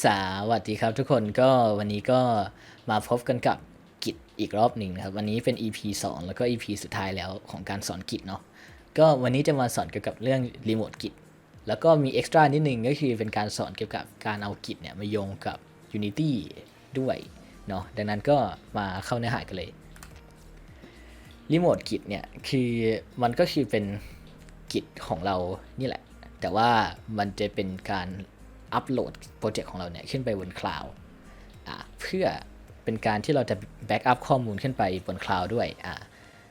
สวัสดีครับทุกคนก็วันนี้ก็มาพบกันกับกิจอีกรอบหนึ่งนะครับ วันนี้เป็น EP 2 แล้วก็ EP สุดท้ายแล้วของการสอนกิจเนาะก็วันนี้จะมาสอนเกี่ยวกับเรื่องรีโมทกิจแล้วก็มีเอ็กซ์ตร้านิดนึงก็คือเป็นการสอนเกี่ยวกับการเอากิจเนี่ยมาโยงกับ Unity ด้วยเนาะดังนั้นก็มาเข้าเนื้อหากันเลยรีโมทกิจเนี่ยคือมันก็คือเป็นกิจของเรานี่แหละ แต่ว่ามันจะเป็นการ อัปโหลดโปรเจกต์ของเราเนี่ยขึ้นไปบนคลาวด์เพื่อเป็นการที่เราจะแบ็กอัพข้อมูลขึ้นไปบนคลาวด์ด้วย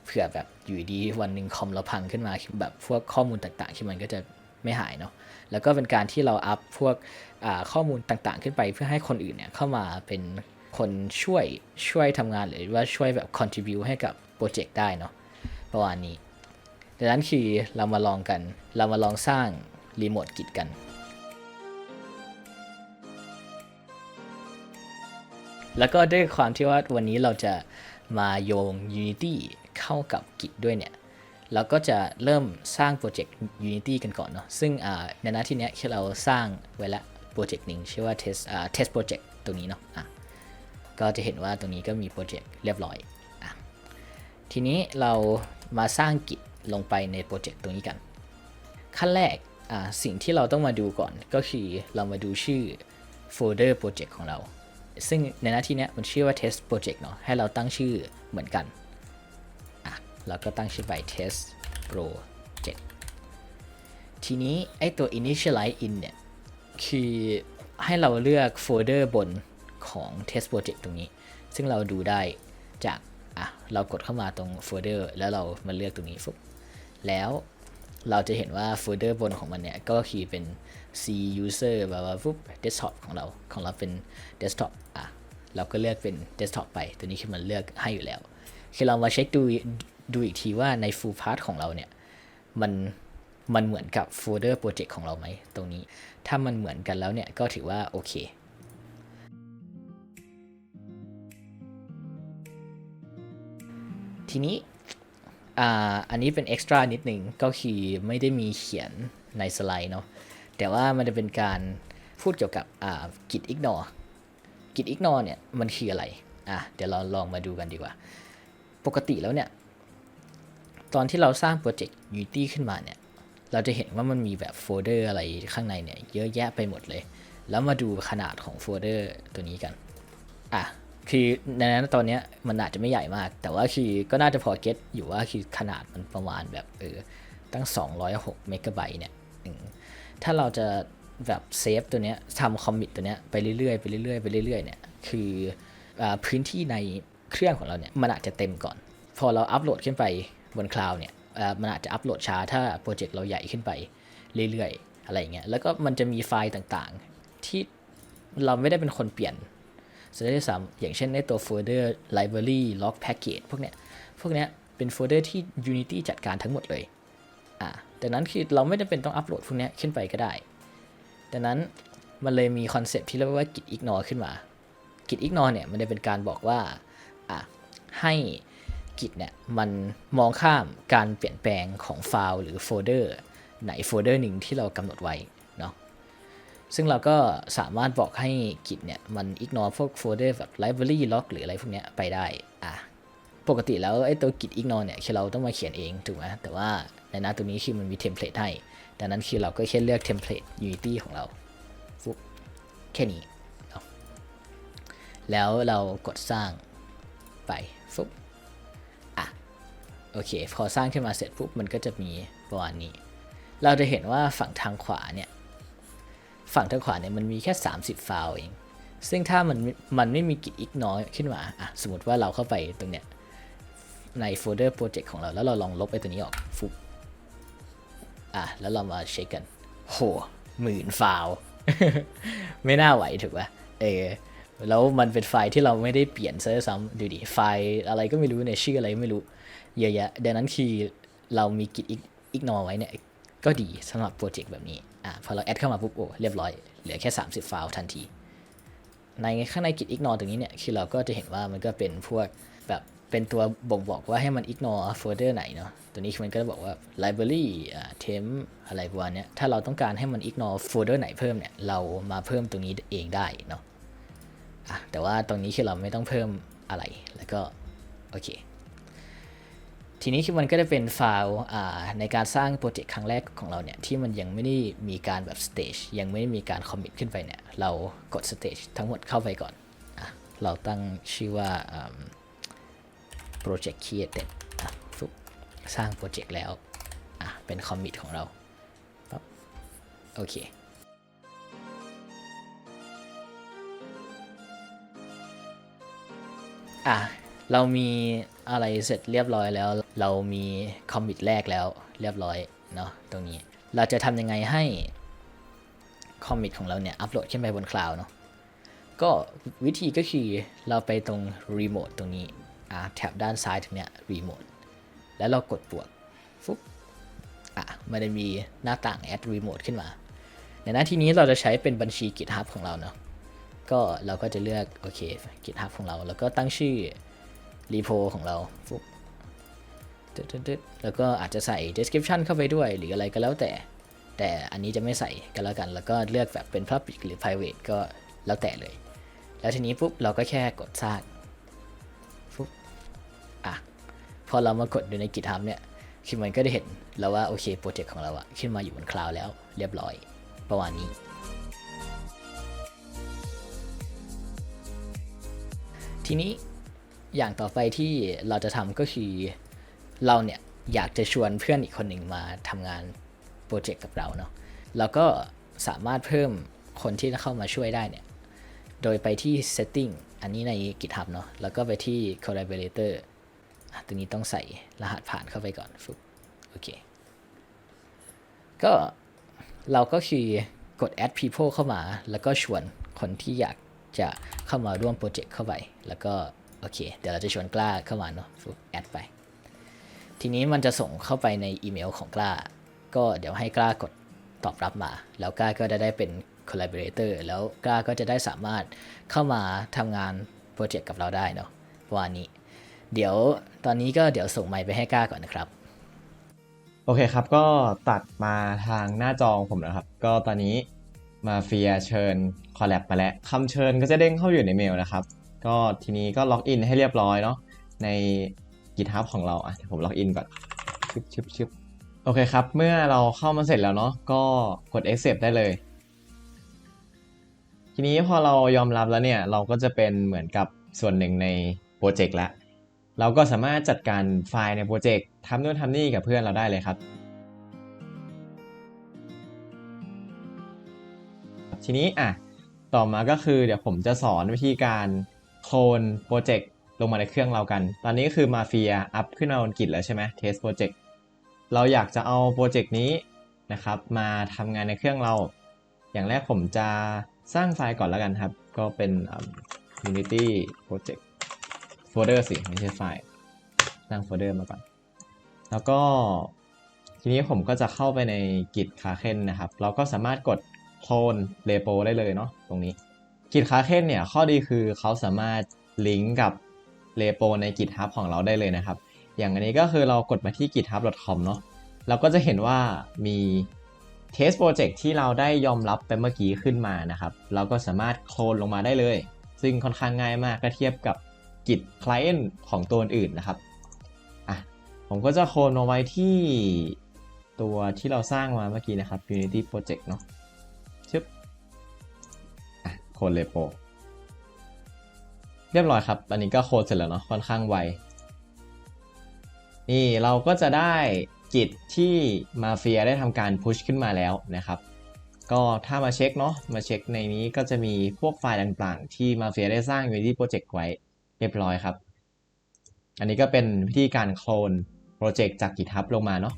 เผื่อแบบอยู่ดีวันหนึ่งคอมเราพังขึ้นมาแบบพวกข้อมูลต่างๆ ที่มันก็จะไม่หายเนาะแล้วก็เป็นการที่เราอัพพวกข้อมูลต่างๆ ขึ้นไปเพื่อให้คนอื่นเนี่ยเข้ามาเป็นคนช่วยช่วยทำงานหรือว่าช่วยแบบ contribu ให้กับโปรเจกต์ได้เนาะประมาณนี้ดังนั้นคือเรามาลองกัน เรามาลองสร้างรีโมทกิจกัน แล้วก็ด้วยความที่ว่าวันนี้เราจะมาโยง Unity เข้ากับกิจด้วยเนี่ยเราก็จะเริ่มสร้างโปรเจกต์ Unity กันก่อนเนาะซึ่งในหน้าที่เนี้ยที่เราสร้างไว้ละโปรเจกต์หนึ่งชื่อว่า test อ่า test project ตรงนี้เนาะอะก็จะเห็นว่าตรงนี้ก็มีโปรเจกต์เรียบร้อยอะทีนี้เรามาสร้างกิจลงไปในโปรเจกต์ตรงนี้กัน ขั้นแรกอ่าสิ่งที่เราต้องมาดูก่อนก็คือเรามาดูชื่อโฟลเดอร์โปรเจกต์ของเรา ซึ่งในหน้าที่เนี้ยมันชื่อว่า test project เนาะให้เราตั้งชื่อเหมือนกันอะเราก็ตั้งชื่อไป test project ทีนี้ไอตัว initialize in เนี่ยคือให้เราเลือกโฟลเดอร์บนของ test project ตรงนี้ ซึ่งเราดูได้จากอะเรากดเข้ามาตรงโฟลเดอร์แล้วเรามาเลือกตรงนี้ฟุบแล้วเราจะเห็นว่าโฟลเดอร์บนของมันเนี่ยก็คือเป็น C user แบบว่าฟุบ desktop ของเราของเราเป็น desktop อะเราก็เลือกเป็น desktop ไป ตัวนี้คือมันเลือกให้อยู่แล้วคือเรามาเช็คดูดูอีกทีว่าใน full path ของเราเนี่ย มันมันเหมือนกับโฟลเดอร์โปรเจกต์ของเราไหมตรงนี้ ถ้ามันเหมือนกันแล้วเนี่ย ก็ถือว่าโอเคทีนี้อ่าอันนี้เป็นเอ็กซ์ตร้านิดหนึ่งก็คือไม่ได้มีเขียนในสไลด์เนาะ แต่ว่ามันจะเป็นการพูดเกี่ยวกับกิจ ignore กิจ ignore เนี่ยมันคืออะไรอะเดี๋ยวเราลองมาดูกันดีกว่า ปกติแล้วเนี่ย ตอนที่เราสร้างโปรเจกต์ Unity ขึ้นมาเนี่ย เราจะเห็นว่ามันมีแบบโฟลเดอร์อะไรข้างในเนี่ย เยอะแยะไปหมดเลย แล้วมาดูขนาดของโฟลเดอร์ตัวนี้กันอะคือในนั้นตอนนี้มันอาจจะไม่ใหญ่มาก แต่ว่าคือก็น่าจะพอเก็ตอยู่ว่าคือขนาดมันประมาณแบบเออตั้ง 206เมกะไบต์เนี่ย ถ้าเราจะแบบเซฟตัวเนี้ยทำคอมมิตตัวเนี้ยไปเรื่อยๆไปเรื่อยๆไปเรื่อยๆเนี่ยคืออพื้นที่ในเครื่องของเราเนี่ยมันอาจจะเต็มก่อน พอเราอัปโหลดขึ้นไปบนคลาวด์เนี่ยมันอาจจะอัปโหลดช้าถ้าโปรเจกต์เราใหญ่ขึ้นไปเรื่อยๆ อะไรอย่างเงี้ยแล้วก็มันจะมีไฟล์ต่างๆ ที่เราไม่ได้เป็นคนเปลี่ยนซะด้วยซ้ำอย่างเช่นในตัวโฟลเดอร์ library log package พวกเนี้ยพวกเนี้ยเป็นโฟลเดอร์ที่ Unity จัดการทั้งหมดเลยอ่า ดังนั้นคือเราไม่จำเป็นต้องอัปโหลดพวกนี้ขึ้นไปก็ได้ ดังนั้นมันเลยมีคอนเซปต์ที่เรียกว่า git ignore ขึ้นมา git ignore เนี่ยมันจะเป็นการบอกว่าอะให้ git เนี่ยมันมองข้ามการเปลี่ยนแปลงของไฟล์หรือโฟลเดอร์ไหนโฟลเดอร์หนึ่งที่เรากำหนดไว้เนาะ ซึ่งเราก็สามารถบอกให้กิจเนี่ยมัน ignore พวกโฟลเดอร์แบบ library log หรืออะไรพวกเนี้ยไปได้ อะ ปกติแล้วไอ้ตัวกิจ ignore เนี่ยคือเราต้องมาเขียนเองถูกไหมแต่ว่า ในหน้าตัวนี้คือมันมีเทมเพลตให้ดังนั้นคือเราก็แค่เลือกเทมเพลต Unity ของเราฟุบแค่นี้แล้วเรากดสร้างไปฟุบอะโอเค พอสร้างขึ้นมาเสร็จปุ๊บมันก็จะมีประมาณนี้ เราจะเห็นว่าฝั่งทางขวาเนี่ยฝั่งทางขวาเนี่ยมันมีแค่ 30 ไฟล์เอง ซึ่งถ้ามันมันไม่มีกิจ ignore ขึ้นมาอะสมมติว่าเราเข้าไปตรงเนี้ยในโฟลเดอร์โปรเจกต์ของเราแล้วเราลองลบไอ้ตัวนี้ออกฟุบ อะแล้วเรามาเช็คกัน โหหมื่นไฟล์ไม่น่าไหวถูกป่ะเออแล้วมันเป็นไฟล์ที่เราไม่ได้เปลี่ยนซะด้วยซ้ำดูดิไฟล์อะไรก็ไม่รู้เนี่ยชื่ออะไรก็ไม่รู้ เยอะแยะดังนั้นคือเรามีกิจ ignore ไว้เนี่ย ก็ดีสำหรับโปรเจกต์แบบนี้อะพอเราแอดเข้ามาปุ๊บโอ้เรียบร้อยเหลือแค่ 30 ไฟล์ทันที ในข้างในกิจ ignore ตรงนี้เนี่ย คือเราก็จะเห็นว่ามันก็เป็นพวกแบบ เป็นตัวบ่งบอกว่าให้มัน ignore folder ไหนเนาะ ตัวนี้มันก็จะบอกว่า library temp อะไรประมาณเนี้ยถ้าเราต้องการให้มัน ignore folder ไหนเพิ่มเนี่ย เรามาเพิ่มตรงนี้เองได้เนาะอะแต่ว่าตรงนี้คือเราไม่ต้องเพิ่มอะไร แล้วก็โอเค ทีนี้คือมันก็จะเป็นไฟล์ในการสร้างโปรเจกต์ครั้งแรกของเราเนี่ย ที่มันยังไม่ได้มีการแบบ stage ยังไม่ได้มีการ commit ขึ้นไปเนี่ย เรากด stage ทั้งหมดเข้าไปก่อนอเราตั้งชื่อว่า project created ฟุบสร้างโปรเจกต์แล้ว อะ เป็น commit ของเราปั๊บโอเคอะ เรามีอะไรเสร็จเรียบร้อยแล้ว เรามีคอมมิตแรกแล้วเรียบร้อยเนาะตรงนี้ เราจะทำยังไงให้คอมมิตของเราเนี่ยอัปโหลดขึ้นไปบนคลาวด์เนาะก็วิธีก็คือเราไปตรง remote ตรงนี้ แถบด้านซ้ายตรงเนี้ย remote แล้วเรากดบวกฟุ๊บอะมันจะมีหน้าต่าง add remote ขึ้นมา ในหน้าที่นี้เราจะใช้เป็นบัญชี GitHub ของเราเนาะก็เราก็จะเลือกโอเค GitHub ของเรา แล้วก็ตั้งชื่อ repo ของเราฟุบตึ๊ดๆๆแล้วก็อาจจะใส่ description เข้าไปด้วย หรืออะไรก็แล้วแต่ แต่อันนี้จะไม่ใส่กันแล้วกัน แล้วก็เลือกแบบเป็น public หรือ private ก็แล้วแต่เลย แล้วทีนี้ปุ๊บเราก็แค่กดสร้าง พอเรามากดดูใน GitHub เนี่ยคือมันก็ได้เห็นแล้วว่าโอเคโปรเจกต์ของเราอะขึ้นมาอยู่บนคลาวด์แล้วเรียบร้อย ประมาณนี้ ทีนี้อย่างต่อไปที่เราจะทำก็คือเราเนี่ยอยากจะชวนเพื่อนอีกคนหนึ่งมาทำงานโปรเจกต์กับเราเนาะเราก็สามารถเพิ่มคนที่จะเข้ามาช่วยได้เนี่ย โดยไปที่ setting อันนี้ใน GitHub เนาะ แล้วก็ไปที่ collaborator ตรงนี้ต้องใส่รหัสผ่านเข้าไปก่อนฟึบโอเค ก็เราก็คือกด add people เข้ามา แล้วก็ชวนคนที่อยากจะเข้ามาร่วมโปรเจกต์เข้าไป แล้วก็โอเค เดี๋ยวเราจะชวนกล้าเข้ามาเนาะฟึบแอดไป ทีนี้มันจะส่งเข้าไปในอีเมลของกล้า ก็เดี๋ยวให้กล้ากดตอบรับมา แล้วกล้าก็จะได้เป็น collaborator แล้วกล้าก็จะได้สามารถเข้ามาทำงานโปรเจกต์กับเราได้เนาะวันนี้ เดี๋ยว ตอนนี้ก็เดี๋ยวส่งไมค์ไปให้ก้าก่อนนะครับ โอเคครับ ก็ตัดมาทางหน้าจอผมนะครับ ก็ตอนนี้มาเฟียเชิญคอลแลบมาแล้วคำเชิญก็จะเด้งเข้าอยู่ในเมลนะครับ ก็ทีนี้ก็ล็อกอินให้เรียบร้อยเนาะใน GitHub ของเราอะผมล็อกอินก่อนชึบชึบชึบโอเคครับ เมื่อเราเข้ามาเสร็จแล้วเนาะก็กด accept ได้เลย ทีนี้พอเรายอมรับแล้วเนี่ย เราก็จะเป็นเหมือนกับส่วนหนึ่งในโปรเจกต์ละ เราก็สามารถจัดการไฟล์ในโปรเจกต์ทำนู่นทำนี่กับเพื่อนเราได้เลยครับ ทีนี้อะต่อมาก็คือเดี๋ยวผมจะสอนวิธีการโคลนโปรเจกต์ลงมาในเครื่องเรากัน ตอนนี้ก็คือมาเฟียอัพขึ้นมาบนกิจแล้วใช่ไหมเทสโปรเจกต์เราอยากจะเอาโปรเจกต์นี้นะครับ มาทำงานในเครื่องเรา อย่างแรกผมจะสร้างไฟล์ก่อนแล้วกันครับ ก็เป็นอืม Unity Project โฟลเดอร์สิ ไม่ใช่ไฟล์ สร้างโฟลเดอร์มาก่อน แล้วก็ทีนี้ผมก็จะเข้าไปใน Git k a k e n นะครับ เราก็สามารถกดโคลนเรโปได้เลยเนาะตรงนี้ Git k a k e n เนี่ย ข้อดีคือเขาสามารถลิงก์กับเรโปใน GitHub ของเราได้เลยนะครับ อย่างอันนี้ก็คือเรากดมาที่ github.com เนาะเราก็จะเห็นว่ามี test project ที่เราได้ยอมรับไปเมื่อกี้ขึ้นมานะครับ เราก็สามารถโคลนลงมาได้เลย ซึ่งค่อนข้างง่ายมากถ้าเทียบกับ Git Client ของตัวอื่นนะครับอะผมก็จะโคลนมาไว้ที่ตัวที่เราสร้างมาเมื่อกี้นะครับ Unity Project เนาะชึบอะโคลน repo เรียบร้อยครับ อันนี้ก็โคลนเสร็จแล้วเนาะค่อนข้างไว นี่เราก็จะได้กิจที่มาเฟียได้ทำการพุชขึ้นมาแล้วนะครับ ก็ถ้ามาเช็คเนาะมาเช็คในนี้ก็จะมีพวกไฟล์ต่างๆ ที่มาเฟียได้สร้าง Unity Project ไว้ เรียบร้อยครับ อันนี้ก็เป็นวิธีการโคลนโปรเจกต์จาก GitHub ลงมาเนาะ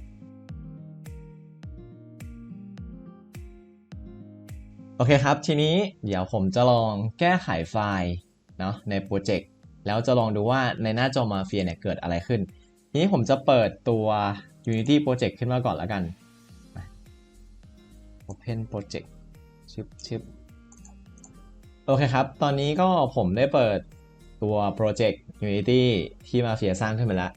โอเคครับ ทีนี้เดี๋ยวผมจะลองแก้ไขไฟล์เนาะในโปรเจกต์แล้วจะลองดูว่าในหน้าจอมาเฟียเนี่ยเกิดอะไรขึ้น ทีนี้ผมจะเปิดตัว Unity Project ขึ้นมาก่อนแล้วกัน Open Project ชึบชึบโอเคครับ ตอนนี้ก็ผมได้เปิด ตัวโปรเจกต์ Unity ที่มาเฟียสร้างขึ้นมาแล้ว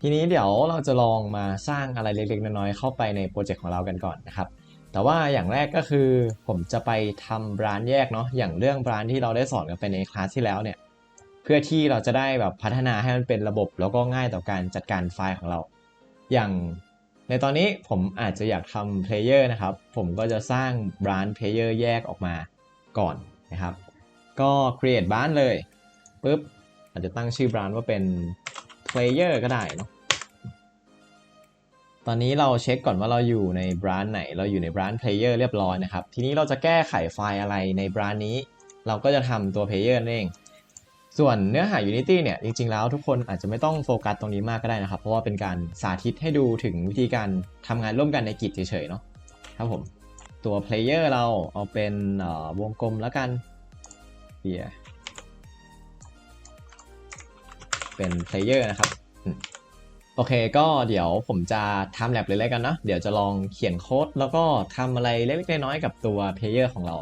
ทีนี้เดี๋ยวเราจะลองมาสร้างอะไรเล็กๆ น้อยๆ เข้าไปในโปรเจกต์ของเรากันก่อนนะครับ แต่ว่าอย่างแรกก็คือผมจะไปทำบรานด์แยกเนาะอย่างเรื่องบรานด์ที่เราได้สอนกันไปในคลาสที่แล้วเนี่ยเพื่อที่เราจะได้แบบพัฒนาให้มันเป็นระบบแล้วก็ง่ายต่อการจัดการไฟล์ของเรา อย่างในตอนนี้ผมอาจจะอยากทำ player นะครับ ผมก็จะสร้าง branch player แยกออกมาก่อนนะครับ ก็ create branch เลย ปุ๊บอาจจะตั้งชื่อ branch ว่าเป็น player ก็ได้เนาะตอนนี้เราเช็คก่อนว่าเราอยู่ใน branch ไหน เราอยู่ใน branch player เรียบร้อยนะครับ ทีนี้เราจะแก้ไขไฟล์อะไรใน branch นี้ เราก็จะทำตัว player นั่นเองส่วนเนื้อหา Unity เนี่ย จริง ๆ แล้วทุกคนอาจจะไม่ต้องโฟกัสตรงนี้มากก็ได้นะครับ เพราะว่าเป็นการสาธิตให้ดูถึงวิธีการทำงานร่วมกันในกิจเฉยๆเนาะครับผม ตัว player เราเอาเป็นวงกลมแล้วกันเบีย เป็นเพลเยอร์นะครับ โอเคก็เดี๋ยวผมจะทำแ a บเลยแล้วกันเนาะเดี๋ยวจะลองเขียนโค้ด แล้วก็ทำอะไรเล็กๆน้อยๆกับตัวเพลเยอร์ของเรา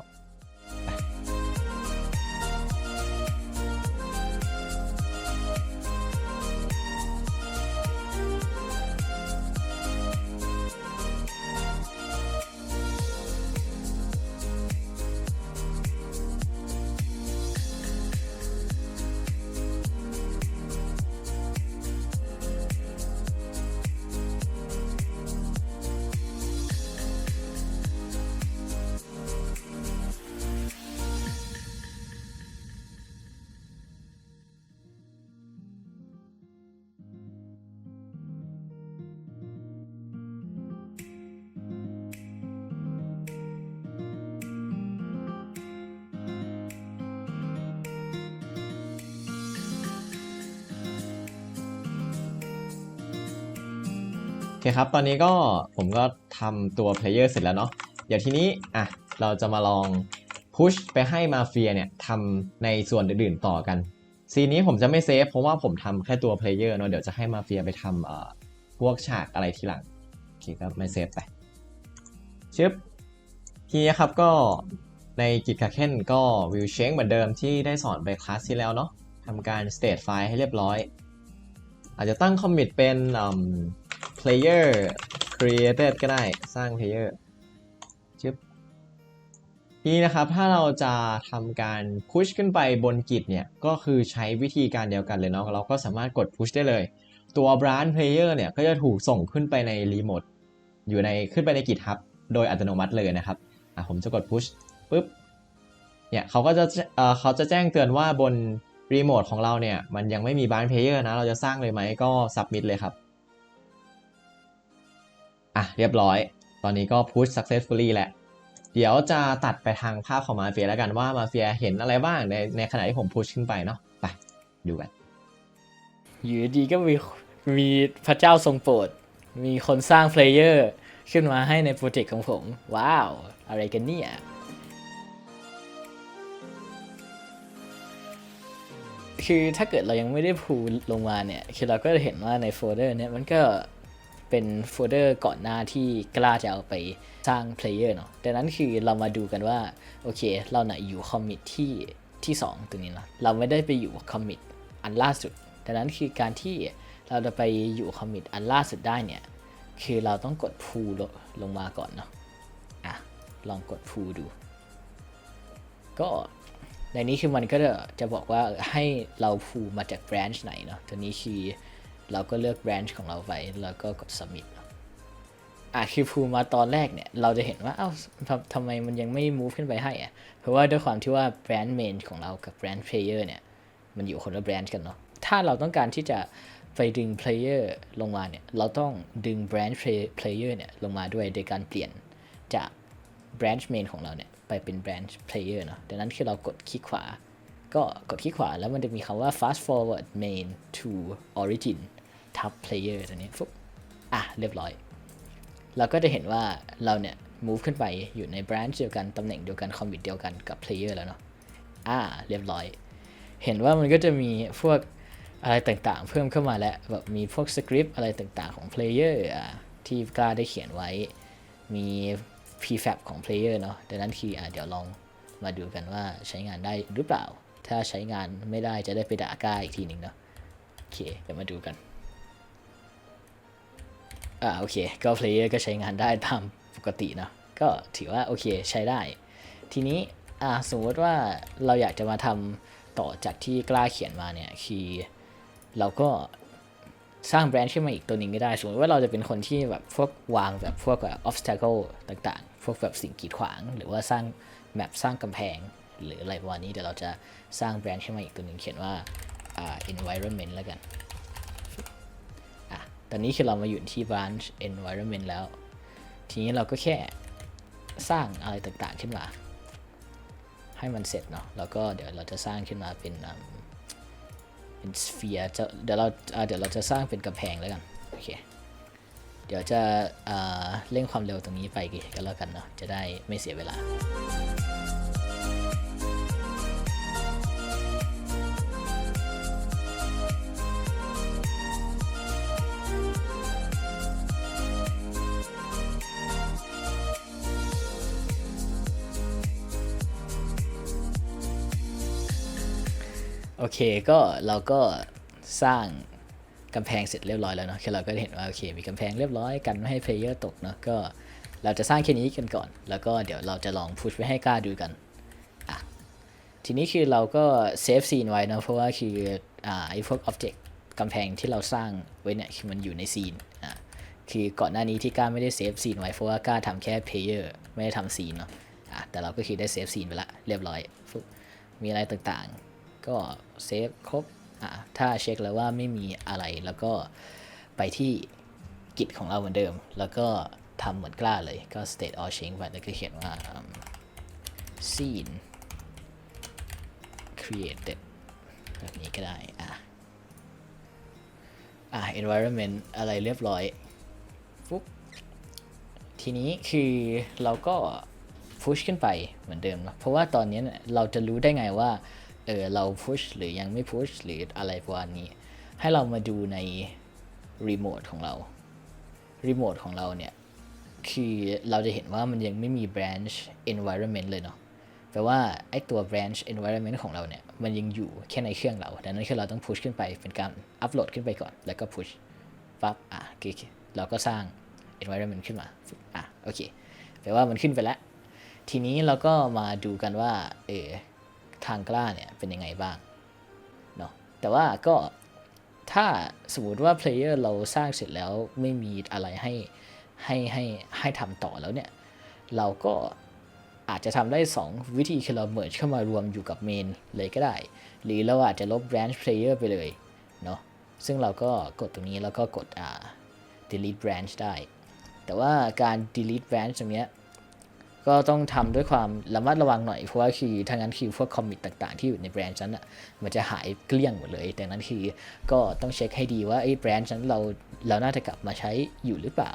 อเคครับ ตอนนี้ก็ผมก็ทำตัว player เสร็จแล้วเนาะ เดี๋ยวทีนี้อะเราจะมาลอง push ไปให้มาเฟียเนี่ยทำในส่วนอื่นๆต่อกัน ซีนี้ผมจะไม่เซฟเพราะว่าผมทำแค่ตัว player เนาะ เดี๋ยวจะให้มาเฟียไปทำเอ่อพวกฉากอะไรทีหลัง โอเคก็ไม่เซฟไปชึบทีนี้ครับก็ในกิจคาเคนก็วิวเชงเหมือนเดิมที่ได้สอนไปคลาสที่แล้วเนาะทำการ state file ให้เรียบร้อย อาจจะตั้ง commit เป็นอืม player created ก็ได้สร้าง player ชึบนี้นะครับถ้าเราจะทำการ push ขึ้นไปบนกิจเนี่ย ก็คือใช้วิธีการเดียวกันเลยเนาะเราก็สามารถกด push ได้เลย ตัว branch player เนี่ย ก็จะถูกส่งขึ้นไปใน remote อยู่ในขึ้นไปใน GitHub โดยอัตโนมัติเลยนะครับอะผมจะกด push ปุ๊บเนี่ยเขาก็จะเอ่อเขาจะแจ้งเตือนว่าบนรีโมทของเราเนี่ย มันยังไม่มีบ้านเพลเยอร์นะ เราจะสร้างเลยไหมก็ submit เลยครับ อะเรียบร้อย ตอนนี้ก็ push successfully แหละ เดี๋ยวจะตัดไปทางภาพของมาเฟียแล้วกันว่ามาเฟียเห็นอะไรบ้างในในขณะที่ผม push ขึ้นไปเนาะไปดูกันอยู่ดีก็มีมีพระเจ้าทรงโปรด มีคนสร้างเพลเยอร์ขึ้นมาให้ในโปรเจกต์ของผม ว้าว อะไรกันเนี่ยคือถ้าเกิดเรายังไม่ได้พูลงมาเนี่ย คือเราก็จะเห็นว่าในโฟลเดอร์เนี่ยมันก็ เป็นโฟลเดอร์ก่อนหน้าที่กล้าจะเอาไปสร้างเพลเยอร์เนาะดังนั้นคือเรามาดูกันว่า โอเค เราไหนะอยู่คอมมิตที่ที่ 2 ตัวนี้เนาะเราไม่ได้ไปอยู่คอมมิตอันล่าสุด ดังนั้นคือการที่เราจะไปอยู่คอมมิตอันล่าสุดได้เนี่ย คือเราต้องกดพูลลงมาก่อนเนาะอะลองกดพูดู ก็ในนี้คือมันก็จะจะบอกว่าให้เราพูมาจาก branch ไหนเนาะตัวนี้คือ เราก็เลือก branch ของเราไปแล้วก็กด submit อะคือพูมาตอนแรกเนี่ย เราจะเห็นว่า เอ้าทำไมมันยังไม่ move ขึ้นไปให้อะ เพราะว่าด้วยความที่ว่า branch main ของเรากับ branch player เนี่ย มันอยู่คนละ branch กันเนาะ ถ้าเราต้องการที่จะไปดึง player ลงมาเนี่ย เราต้องดึง branch play- player เนี่ย ลงมาด้วยโดยการเปลี่ยนจาก branch main ของเราเนี่ย ไปเป็น branch player เนาะ ดังนั้นคือเรากดคลิกขวา ก็กดคลิกขวาแล้วมันจะมีคำว่า fast forward main to origin ทับ player ตัวนี้ฟุ๊บอะเรียบร้อย เราก็จะเห็นว่าเราเนี่ย move ขึ้นไปอยู่ใน branch เดียวกัน ตำแหน่งเดียวกัน commit เดียวกันกับ player แล้วเนาะอ่าเรียบร้อย เห็นว่ามันก็จะมีพวกอะไรต่างๆ เพิ่มเข้ามาแล้วแบบมีพวกสคริปต์อะไรต่างๆของ player อะที่กล้าได้เขียนไว้ มี prefab ของ player เนาะดังนั้นคืออะเดี๋ยวลองมาดูกันว่าใช้งานได้หรือเปล่า ถ้าถ้าใช้งานไม่ได้จะได้ไปด่าก้าอีกทีหนึ่งเนาะโอเค เดี๋ยวมาดูกัน อ่าโอเค ก็ player ก็ใช้งานได้ตามปกติเนาะก็ถือว่าโอเคใช้ได้ ทีนี้อ่าสมมติว่าเราอยากจะมาทำต่อจากที่กล้าเขียนมาเนี่ยคือเราก็สร้างแบรนด์ขึ้นมาอีกตัวหนึ่งก็ได้ สมมติว่าเราจะเป็นคนที่แบบพวกวางแบบพวกแบบ obstacle ต่างๆ พวกแบบสิ่งกีดขวาง หรือว่าสร้างแมปสร้างกำแพง หรืออะไรประมาณนี้เดี๋ยวเราจะสร้างแบรนด์ขึ้นมาอีกตัวหนึ่งเขียนว่าอ่า environment แล้วกัน ตอนนี้คือเรามาอยู่ที่ branch environment แล้ว ทีนี้เราก็แค่สร้างอะไรต่างๆขึ้นมา ให้มันเสร็จเนาะ แล้วก็เดี๋ยวเราจะสร้างขึ้นมาเป็นเป็น sphere จะเดี๋ยวเราเดี๋ยวเราจะสร้างเป็นกำแพงแล้วกัน โอเค เดี๋ยวจะเร่งความเร็วตรงนี้ไปกันแล้วกันเนาะ จะได้ไม่เสียเวลา โอเคก็เราก็สร้างกำแพงเสร็จเรียบร้อยแล้วเนาะคือเราก็เห็นว่าโอเคมีกำแพงเรียบร้อยกันไม่ให้เพลเยอร์ตกเนาะก็เราจะสร้างแค่นี้กันก่อน แล้วก็เดี๋ยวเราจะลองพุชไปให้กล้าดูกันอะทีนี้คือเราก็เซฟซีนไว้เนาะเพราะว่าคืออ่าไอ้พวกอ็อบเจกต์กำแพงที่เราสร้างไว้เนี่ยคือมันอยู่ในซีนอะคือก่อนหน้านี้ที่กล้าไม่ได้เซฟซีนไว้เพราะว่ากล้าทำแค่เพลเยอร์ไม่ได้ทำซีนเนาะอะแต่เราก็คือได้เซฟซีนไปละเรียบร้อยมีอะไรต่างๆ ก็เซฟครบอะถ้าเช็คแล้วว่าไม่มีอะไรแล้วก็ไปที่กิจของเราเหมือนเดิม แล้วก็ทำเหมือนกล้าเลยก็ state all change ไปแล้วก็เขียนว่า scene created แบบนี้ก็ได้ อะ อะ environment อะไรเรียบร้อยปุ๊บทีนี้คือเราก็พุชขึ้นไปเหมือนเดิมเนะเพราะว่าตอนนี้เราจะรู้ได้ไงว่า เออเราพุชหรือยังไม่พุชหรืออะไรประมาณนี้ ให้เรามาดูในรีโมทของเรารีโมทของเราเนี่ย คือเราจะเห็นว่ามันยังไม่มี branch environment เลยเนาะแปลว่าไอตัว branch environment ของเราเนี่ย มันยังอยู่แค่ในเครื่องเรา ดังนั้นคือเราต้อง push ขึ้นไปเป็นการอัปโหลดขึ้นไปก่อน แล้วก็ push ปั๊บอะโอเคเราก็สร้าง environment ขึ้นมาอะโอเคแปลว่ามันขึ้นไปแล้ว ทีนี้เราก็มาดูกันว่าเออ ทางกล้าเนี่ยเป็นยังไงบ้างเนาะแต่ว่าก็ถ้าสมมติว่า player เราสร้างเสร็จแล้วไม่มีอะไรให้ให้ให้ให้ทำต่อแล้วเนี่ย เราก็อาจจะทำได้ 2 วิธีคือเรา merge เข้ามารวมอยู่กับ main เลยก็ได้ หรือเราอาจจะลบ branch player ไปเลยเนาะซึ่งเราก็กดตรงนี้แล้วก็กดอ่า delete branch ได้ แต่ว่าการ delete branch ตรงเนี้ย ก็ต้องทำด้วยความระมัดระวังหน่อยเพราะว่าคือทางนั้นคือพวกคอมมิตต่างๆ ที่อยู่ในแบรนด์นั้นอะมันจะหายเกลี้ยงหมดเลยดังนั้นคือก็ต้องเช็คให้ดีว่าไอ้แบรนด์นั้นเราเราน่าจะกลับมาใช้อยู่หรือเปล่า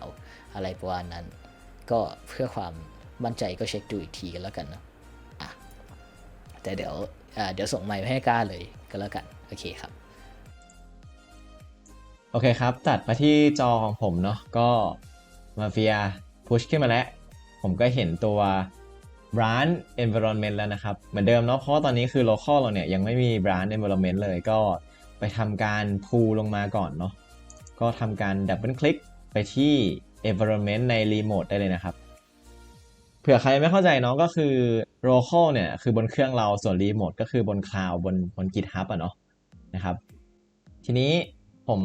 อะไรประมาณนั้น ก็เพื่อความมั่นใจก็เช็คดูอีกทีกันแล้วกันเนาะอะแต่เดี๋ยวเดี๋ยวส่งไมล์ไปให้กล้าเลยก็แล้วกันโอเคครับโอเคครับ ตัดมาที่จอของผมเนาะก็มาเฟียพุชขึ้นมาแล้ว ผมก็เห็นตัว brand environment แล้วนะครับ เหมือนเดิมเนาะเพราะตอนนี้คือ local เราเนี่ยยังไม่มี brand environment เลยก็ไปทำการ pull ลงมาก่อนเนาะก็ทำการ double click ไปที่ environment ใน remote ได้เลยนะครับเผื่อใครไม่เข้าใจเนาะก็คือ local เนี่ยคือบนเครื่องเราส่วน remote ก็คือบน cloud บนบน GitHub อะเนาะนะครับ ทีนี้ผม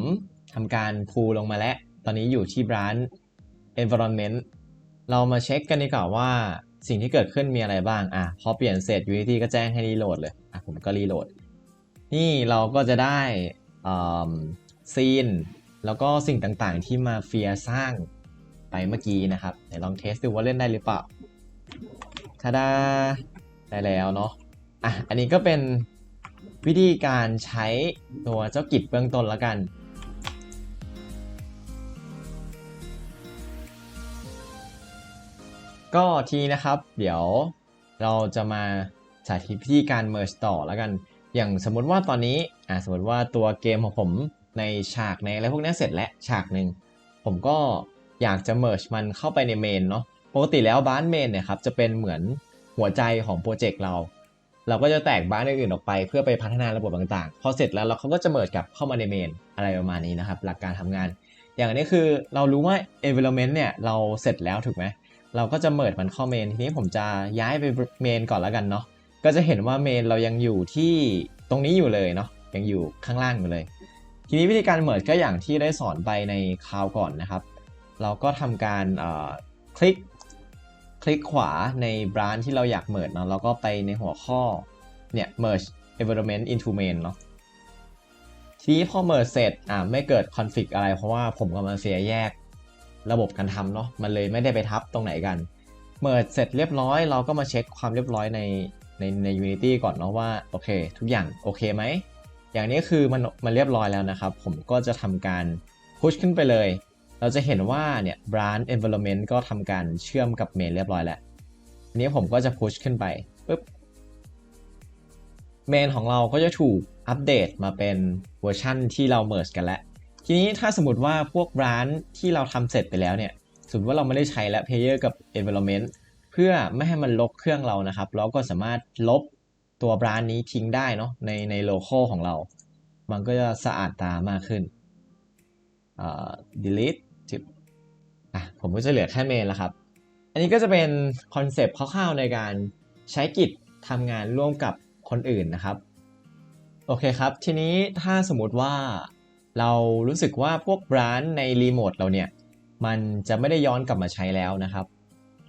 ทำการพูลงมาแล้ว ตอนนี้อยู่ที่ branch environment เรามาเช็คกันดีกว่าว่า สิ่งที่เกิดขึ้นมีอะไรบ้างอะพอเปลี่ยนเสร็จ Unity ก็แจ้งให้รีโหลดเลยอะผมก็รีโหลด นี่เราก็จะได้ซีน แล้วก็สิ่งต่างๆ ที่มาเฟียสร้างไปเมื่อกี้นะครับไหนลองเทสดูว่าเล่นได้หรือเปล่าถ้าได้ได้แล้วเนาะอะอันนี้ก็เป็นวิธีการใช้ตัวเจ้ากิจเบื้องต้นแล้วกัน ก็ทีนะครับ เดี๋ยวเราจะมาสาธิตวิธีการ merge ต่อแล้วกัน อย่างสมมติว่าตอนนี้อ่าสมมติว่าตัวเกมของผมในฉากในอะไรพวกนี้เสร็จแล้วฉากหนึ่งผมก็อยากจะ merge มันเข้าไปในเมนเนาะปกติแล้วบ้านเมนเนี่ยครับจะเป็นเหมือนหัวใจของโปรเจกต์เรา เราก็จะแตกบ้านอื่นๆออกไปเพื่อไปพัฒนาระบบต่างๆ พอเสร็จแล้วเราเขาก็จะเมิร์กับเข้ามาในเมนอะไรประมาณนี้นะครับ หลักการทำงาน อย่างอันนี้คือเรารู้ว่า environment เนี่ยเราเสร็จแล้วถูกไหม เราก็จะเมิร์มันเข้าเมนทีนี้ผมจะย้ายไปเมนก่อนแล้วกันเนาะก็จะเห็นว่าเมนเรายังอยู่ที่ตรงนี้อยู่เลยเนาะยังอยู่ข้างล่างอยู่เลย ทีนี้วิธีการเมิร์ก็อย่างที่ได้สอนไปในคราวก่อนนะครับ เราก็ทำการคลิกคลิกขวาในบรานที่เราอยากเมิร์เนาะแล้วก็ไปในหัวข้อเนี่ย merge environment into main เนาะทีนี้พอเมิร์เสร็จอ่าไม่เกิดคอนฟ lict อะไรเพราะว่าผมกับมาเฟียแยก ระบบการทำเนาะมันเลยไม่ได้ไปทับตรงไหนกันเมิร์เสร็จเรียบร้อย เราก็มาเช็คความเรียบร้อยในในใน Unity ก่อนเนาะว่าโอเค ทุกอย่างโอเคไหม อย่างนี้คือมันมันเรียบร้อยแล้วนะครับ ผมก็จะทำการพุชขึ้นไปเลย เราจะเห็นว่าเนี่ย branch environment ก็ทำการเชื่อมกับเมนเรียบร้อยแล้วทีนี้ผมก็จะพุชขึ้นไปปุ๊บเมนของเราก็จะถูกอัปเดตมาเป็นเวอร์ชั่นที่เรา merge กันแล้ว ทีนี้ถ้าสมมติว่าพวกร้านที่เราทำเสร็จไปแล้วเนี่ยสมมติว่าเราไม่ได้ใช้แล้ว Player กับ Environment เพื่อไม่ให้มันลบเครื่องเรานะครับ เราก็สามารถลบตัวร้านนี้ทิ้งได้เนาะในในโลโก้ของเรา มันก็จะสะอาดตามากขึ้นอ่า delete จิบอะผมก็จะเหลือแค่เมนแล้วครับ อันนี้ก็จะเป็นคอนเซปต์คร่าวๆในการใช้กิจทำงานร่วมกับคนอื่นนะครับ โอเคครับ ทีนี้ถ้าสมมติว่า เรารู้สึกว่าพวกร้านในรีโมทเราเนี่ย มันจะไม่ได้ย้อนกลับมาใช้แล้วนะครับ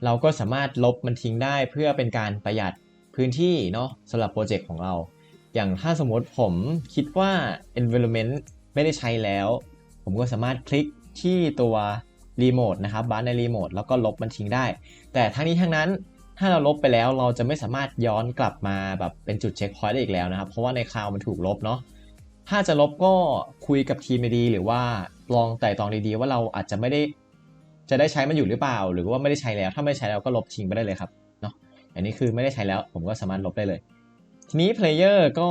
เราก็สามารถลบมันทิ้งได้เพื่อเป็นการประหยัดพื้นที่เนาะสำหรับโปรเจกต์ของเรา อย่างถ้าสมมติผมคิดว่า environment ไม่ได้ใช้แล้ว ผมก็สามารถคลิกที่ตัวรีโมทนะครับบ้านในรีโมทแล้วก็ลบมันทิ้งได้ แต่ทั้งนี้ทั้งนั้นถ้าเราลบไปแล้วเราจะไม่สามารถย้อนกลับมาแบบเป็นจุดเช็คพอยต์ได้อีกแล้วนะครับ เพราะว่าในคลาวมันถูกลบเนาะ ถ้าจะลบก็คุยกับทีมดีๆหรือว่าลองไต่ตองดีๆว่าเราอาจจะไม่ได้จะได้ใช้มันอยู่หรือเปล่า หรือว่าไม่ได้ใช้แล้ว ถ้าไม่ใช้แล้วก็ลบทิ้งไปได้เลยครับเนาะอันนี้คือไม่ได้ใช้แล้วผมก็สามารถลบได้เลย ทีนี้ Player ก็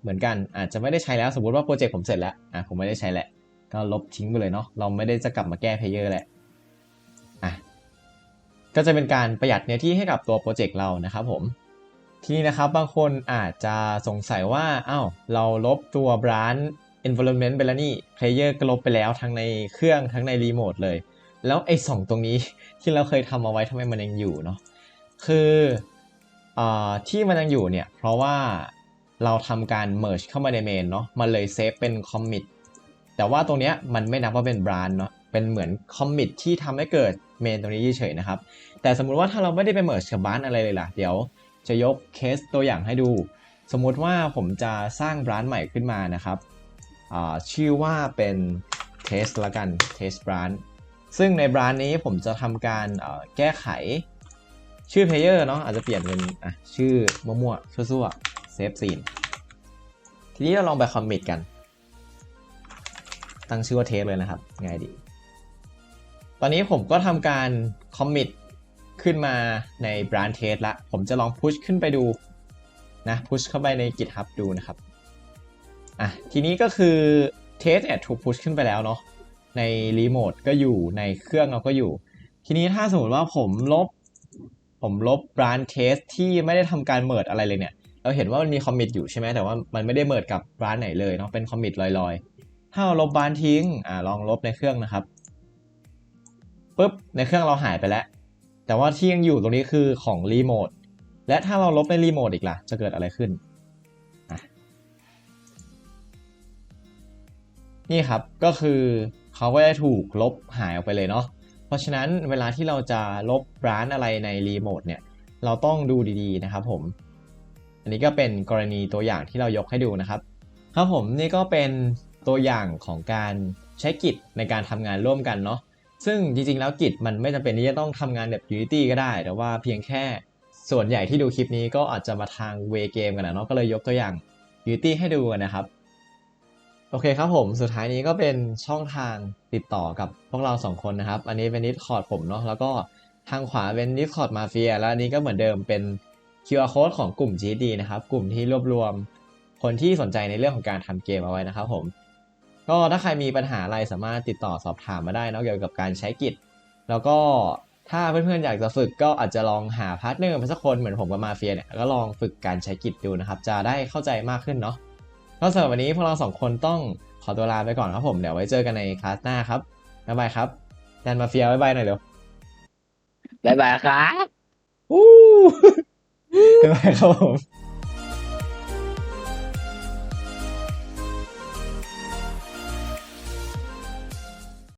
เหมือนกันอาจจะไม่ได้ใช้แล้วสมมติว่าโปรเจกต์ผมเสร็จแล้วอะผมไม่ได้ใช้แหละก็ลบทิ้งไปเลยเนาะเราไม่ได้จะกลับมาแก้ Player แหละอะก็จะเป็นการประหยัดเนื้อที่ให้กับตัวโปรเจกต์เรานะครับผม ทีนี้นะครับบางคนอาจจะสงสัยว่าอ้าวเราลบตัว branch environment ไปแล้วนี่ player ก็ลบไปแล้วทั้งในเครื่องทั้งในรีโมทเลย แล้วไอ้สองตรงนี้ที่เราเคยทำเอาไว้ทำไมมันยังอยู่เนาะคืออที่มันยังอยู่เนี่ยเพราะว่าเราทำการ merge เข้ามาในเมนเนาะมันเลยเซฟเป็น commit แต่ว่าตรงเนี้ยมันไม่นับว่าเป็น branch เนาะเป็นเหมือน commit ที่ทำให้เกิดเมนตรงนี้เฉยๆนะครับ แต่สมมุติว่าถ้าเราไม่ได้ไป merge กับ branch อะไรเลยล่ะเดี๋ยว จะยกเคสตัวอย่างให้ดู สมมุติว่าผมจะสร้างร้านใหม่ขึ้นมานะครับ ชื่อว่าเป็น Test ละกัน Test Brand ซึ่งในร้านนี้ผมจะทำการแก้ไข ชื่อ Player เนาะอาจจะเปลี่ยนเป็นชื่อมั่วๆซั่วๆ Save Scene ทีนี้เราลองไปคอมมิตกัน ตั้งชื่อว่า Test เลยนะครับ ง่ายดี ตอนนี้ผมก็ทำการคอมมิต ขึ้นมาใน branch test ละ ผมจะลองพุชขึ้นไปดูนะพุชเข้าไปใน GitHub ดูนะครับ อะ ทีนี้ก็คือ test เนี่ยถูกพุชขึ้นไปแล้วเนาะ ในรีโมทก็อยู่ ในเครื่องเราก็อยู่ ทีนี้ถ้าสมมติว่าผมลบ ผมลบ branch test ที่ไม่ได้ทำการเมิร์อะไรเลยเนี่ย เราเห็นว่ามันมีคอมมิตอยู่ใช่ไหม แต่ว่ามันไม่ได้เมิร์กับ branch ไหนเลยเนาะ เป็นคอมมิตลอยๆ ถ้าเราลบ branch ทิ้ง อ่าลองลบในเครื่องนะครับปุ๊บในเครื่องเราหายไปแล้ว แต่ว่าที่ยังอยู่ตรงนี้คือของรีโมทและถ้าเราลบในรีโมทอีกล่ะ จะเกิดอะไรขึ้น นี่ครับก็คือเขาก็จะถูกลบหายออกไปเลยเนาะเพราะฉะนั้นเวลาที่เราจะลบร้านอะไรในรีโมทเนี่ยเราต้องดูดีๆนะครับผม อันนี้ก็เป็นกรณีตัวอย่างที่เรายกให้ดูนะครับ ครับผมนี่ก็เป็นตัวอย่างของการใช้กิจในการทำงานร่วมกันเนาะ ซึ่งจริงๆ แล้วกิจมันไม่จำเป็นที่จะต้องทำงานแบบ Unity ก็ได้ แต่ว่าเพียงแค่ส่วนใหญ่ที่ดูคลิปนี้ก็อาจจะมาทางเวเกมกันนะเนาะก็เลยยกตัวอย่าง Unity ให้ดูกันนะครับ โอเคครับผมสุดท้ายนี้ก็เป็นช่องทางติดต่อกับพวกเราสองคนนะครับ อันนี้เป็น Discord ผมเนาะแล้วก็ทางขวาเป็น Discord Mafia แล้วอันนี้ก็เหมือนเดิมเป็น QR code ของกลุ่ม GD นะครับ กลุ่มที่รวบรวมคนที่สนใจในเรื่องของการทำเกมเอาไว้นะครับผม ก็ถ้าใครมีปัญหาอะไรสามารถติดต่อสอบถามมาได้เนอะเกี่ยวกับการใช้กิจ แล้วก็ถ้าเพื่อนๆอยากจะฝึกก็อาจจะลองหาพาร์ทเนอร์มาสักคนเหมือนผมกับมาเฟียเนี่ยก็ลองฝึกการใช้กิจดูนะครับ จะได้เข้าใจมากขึ้นเนาะก็สำหรับวันนี้พวกเราสองคนต้องขอตัวลาไปก่อนครับผมเดี๋ยวไว้เจอกันในคลาสหน้าครับบ๊ายบายครับแดนมาเฟียบ๊ายบายหน่อยเร็วบ๊ายบายครับอู้บ๊ายบายครับผม